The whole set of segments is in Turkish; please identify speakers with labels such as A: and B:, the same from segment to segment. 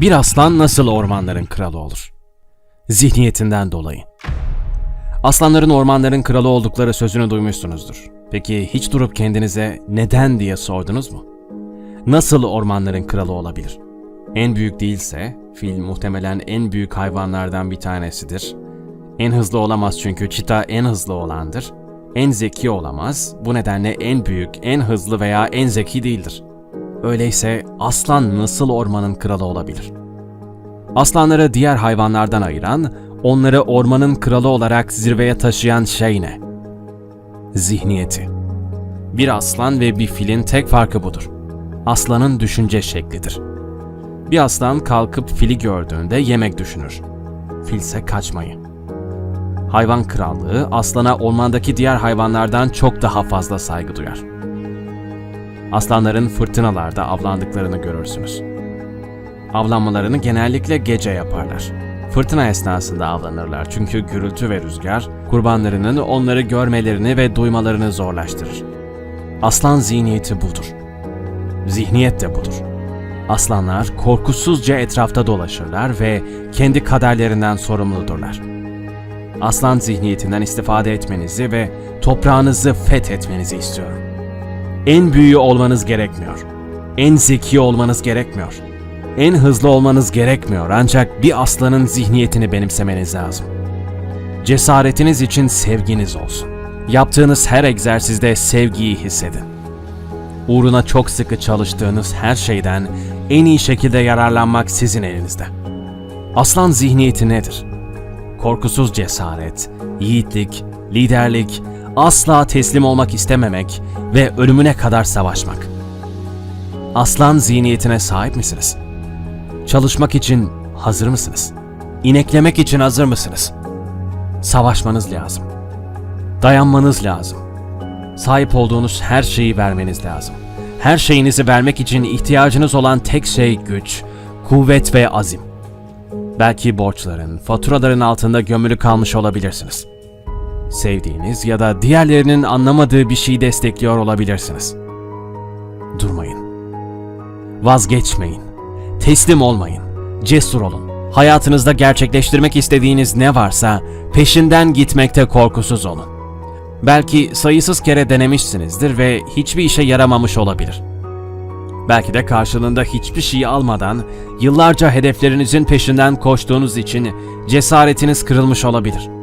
A: Bir aslan nasıl ormanların kralı olur? Zihniyetinden dolayı. Aslanların ormanların kralı oldukları sözünü duymuşsunuzdur. Peki hiç durup kendinize neden diye sordunuz mu? Nasıl ormanların kralı olabilir? En büyük değilse, fil muhtemelen en büyük hayvanlardan bir tanesidir. En hızlı olamaz çünkü çita en hızlı olandır. En zeki olamaz, bu nedenle en büyük, en hızlı veya en zeki değildir. Öyleyse aslan nasıl ormanın kralı olabilir? Aslanları diğer hayvanlardan ayıran, onları ormanın kralı olarak zirveye taşıyan şey ne? Zihniyeti. Bir aslan ve bir filin tek farkı budur. Aslanın düşünce şeklidir. Bir aslan kalkıp fili gördüğünde yemek düşünür. Filse kaçmayı. Hayvan krallığı aslana ormandaki diğer hayvanlardan çok daha fazla saygı duyar. Aslanların fırtınalarda avlandıklarını görürsünüz. Avlanmalarını genellikle gece yaparlar. Fırtına esnasında avlanırlar çünkü gürültü ve rüzgar kurbanlarının onları görmelerini ve duymalarını zorlaştırır. Aslan zihniyeti budur. Zihniyet de budur. Aslanlar korkusuzca etrafta dolaşırlar ve kendi kaderlerinden sorumludurlar. Aslan zihniyetinden istifade etmenizi ve toprağınızı fethetmenizi istiyorum. En büyüğü olmanız gerekmiyor. En zeki olmanız gerekmiyor. En hızlı olmanız gerekmiyor ancak bir aslanın zihniyetini benimsemeniz lazım. Cesaretiniz için sevginiz olsun. Yaptığınız her egzersizde sevgiyi hissedin. Uğruna çok sıkı çalıştığınız her şeyden en iyi şekilde yararlanmak sizin elinizde. Aslan zihniyeti nedir? Korkusuz cesaret, yiğitlik, liderlik, asla teslim olmak istememek ve ölümüne kadar savaşmak. Aslan zihniyetine sahip misiniz? Çalışmak için hazır mısınız? İneklemek için hazır mısınız? Savaşmanız lazım. Dayanmanız lazım. Sahip olduğunuz her şeyi vermeniz lazım. Her şeyinizi vermek için ihtiyacınız olan tek şey güç, kuvvet ve azim. Belki borçların, faturaların altında gömülü kalmış olabilirsiniz. Sevdiğiniz ya da diğerlerinin anlamadığı bir şeyi destekliyor olabilirsiniz. Durmayın. Vazgeçmeyin. Teslim olmayın. Cesur olun. Hayatınızda gerçekleştirmek istediğiniz ne varsa peşinden gitmekte korkusuz olun. Belki sayısız kere denemişsinizdir ve hiçbir işe yaramamış olabilir. Belki de karşılığında hiçbir şey almadan yıllarca hedeflerinizin peşinden koştuğunuz için cesaretiniz kırılmış olabilir.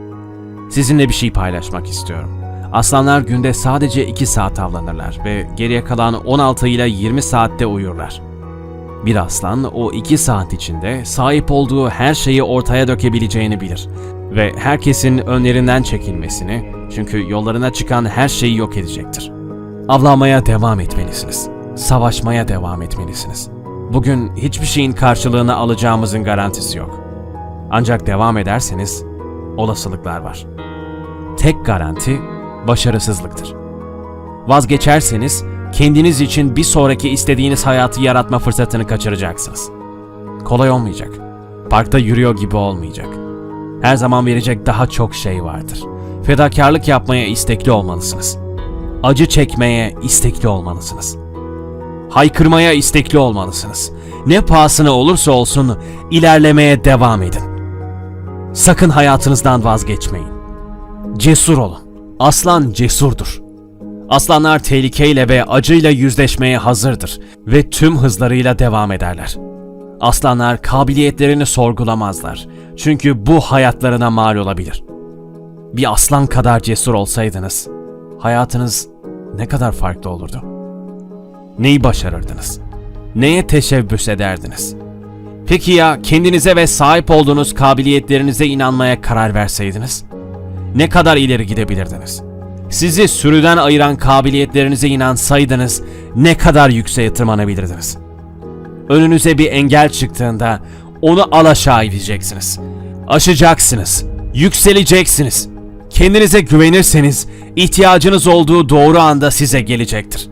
A: Sizinle bir şey paylaşmak istiyorum. Aslanlar günde sadece 2 saat avlanırlar ve geriye kalan 16 ile 20 saatte uyurlar. Bir aslan o 2 saat içinde sahip olduğu her şeyi ortaya dökebileceğini bilir ve herkesin önlerinden çekilmesini çünkü yollarına çıkan her şeyi yok edecektir. Avlanmaya devam etmelisiniz. Savaşmaya devam etmelisiniz. Bugün hiçbir şeyin karşılığını alacağımızın garantisi yok. Ancak devam ederseniz olasılıklar var. Tek garanti başarısızlıktır. Vazgeçerseniz kendiniz için bir sonraki istediğiniz hayatı yaratma fırsatını kaçıracaksınız. Kolay olmayacak. Parkta yürüyor gibi olmayacak. Her zaman verecek daha çok şey vardır. Fedakarlık yapmaya istekli olmalısınız. Acı çekmeye istekli olmalısınız. Haykırmaya istekli olmalısınız. Ne pahasına olursa olsun ilerlemeye devam edin. Sakın hayatınızdan vazgeçmeyin. Cesur olun. Aslan cesurdur. Aslanlar tehlikeyle ve acıyla yüzleşmeye hazırdır ve tüm hızlarıyla devam ederler. Aslanlar kabiliyetlerini sorgulamazlar. Çünkü bu hayatlarına mal olabilir. Bir aslan kadar cesur olsaydınız, hayatınız ne kadar farklı olurdu? Neyi başarırdınız? Neye teşebbüs ederdiniz? Peki ya kendinize ve sahip olduğunuz kabiliyetlerinize inanmaya karar verseydiniz? Ne kadar ileri gidebilirdiniz? Sizi sürüden ayıran kabiliyetlerinize inansaydınız ne kadar yükseğe tırmanabilirdiniz? Önünüze bir engel çıktığında onu alaşağı edeceksiniz. Aşacaksınız. Yükseleceksiniz. Kendinize güvenirseniz ihtiyacınız olduğu doğru anda size gelecektir.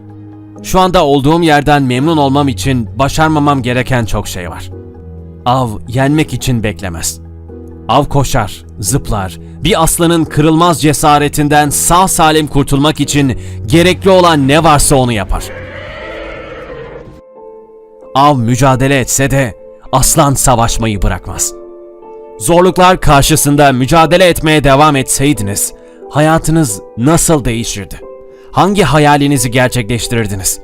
A: Şu anda olduğum yerden memnun olmam için başarmamam gereken çok şey var. Av yenmek için beklemez. Av koşar, zıplar. Bir aslanın kırılmaz cesaretinden sağ salim kurtulmak için gerekli olan ne varsa onu yapar. Av mücadele etse de aslan savaşmayı bırakmaz. Zorluklar karşısında mücadele etmeye devam etseydiniz, hayatınız nasıl değişirdi? Hangi hayalinizi gerçekleştirirdiniz?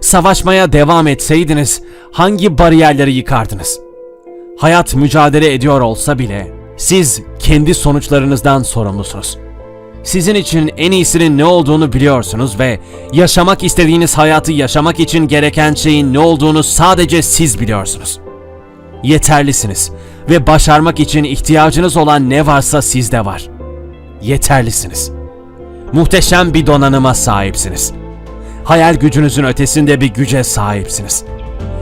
A: Savaşmaya devam etseydiniz, hangi bariyerleri yıkardınız? Hayat mücadele ediyor olsa bile, siz kendi sonuçlarınızdan sorumlusunuz. Sizin için en iyisinin ne olduğunu biliyorsunuz ve yaşamak istediğiniz hayatı yaşamak için gereken şeyin ne olduğunu sadece siz biliyorsunuz. Yeterlisiniz ve başarmak için ihtiyacınız olan ne varsa sizde var. Yeterlisiniz. Muhteşem bir donanıma sahipsiniz. Hayal gücünüzün ötesinde bir güce sahipsiniz.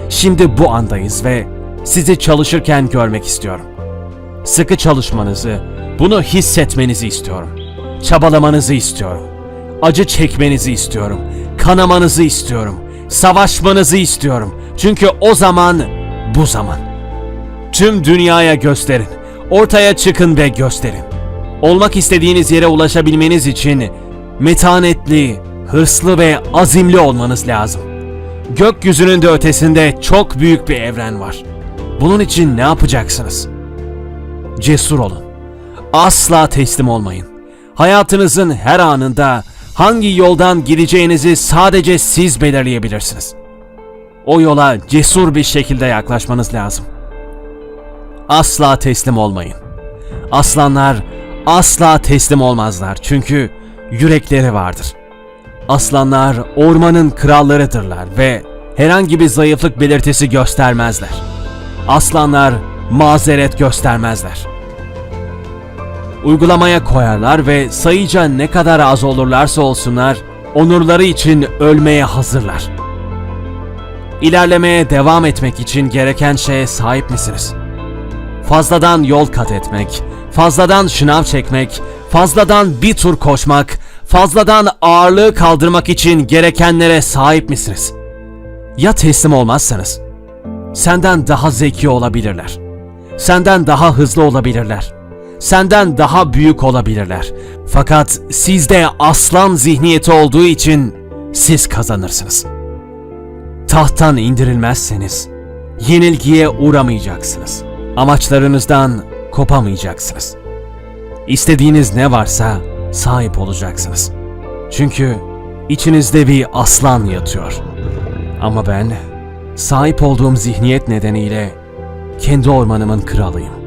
A: Şimdi bu andayız ve sizi çalışırken görmek istiyorum. Sıkı çalışmanızı, bunu hissetmenizi istiyorum. Çabalamanızı istiyorum. Acı çekmenizi istiyorum. Kanamanızı istiyorum. Savaşmanızı istiyorum. Çünkü o zaman bu zaman. Tüm dünyaya gösterin. Ortaya çıkın ve gösterin. Olmak istediğiniz yere ulaşabilmeniz için metanetli, hırslı ve azimli olmanız lazım. Gökyüzünün de ötesinde çok büyük bir evren var. Bunun için ne yapacaksınız? Cesur olun. Asla teslim olmayın. Hayatınızın her anında hangi yoldan gideceğinizi sadece siz belirleyebilirsiniz. O yola cesur bir şekilde yaklaşmanız lazım. Asla teslim olmayın. Aslanlar asla teslim olmazlar çünkü yürekleri vardır. Aslanlar ormanın krallarıdırlar ve herhangi bir zayıflık belirtisi göstermezler. Aslanlar mazeret göstermezler. Uygulamaya koyarlar ve sayıca ne kadar az olurlarsa olsunlar, onurları için ölmeye hazırlar. İlerlemeye devam etmek için gereken şeye sahip misiniz? Fazladan yol kat etmek, fazladan şınav çekmek, fazladan bir tur koşmak, fazladan ağırlığı kaldırmak için gerekenlere sahip misiniz? Ya teslim olmazsanız? Senden daha zeki olabilirler. Senden daha hızlı olabilirler. Senden daha büyük olabilirler. Fakat sizde aslan zihniyeti olduğu için siz kazanırsınız. Tahttan indirilmezseniz yenilgiye uğramayacaksınız. Amaçlarınızdan kopamayacaksınız. İstediğiniz ne varsa sahip olacaksınız. Çünkü içinizde bir aslan yatıyor. Ama ben sahip olduğum zihniyet nedeniyle kendi ormanımın kralıyım.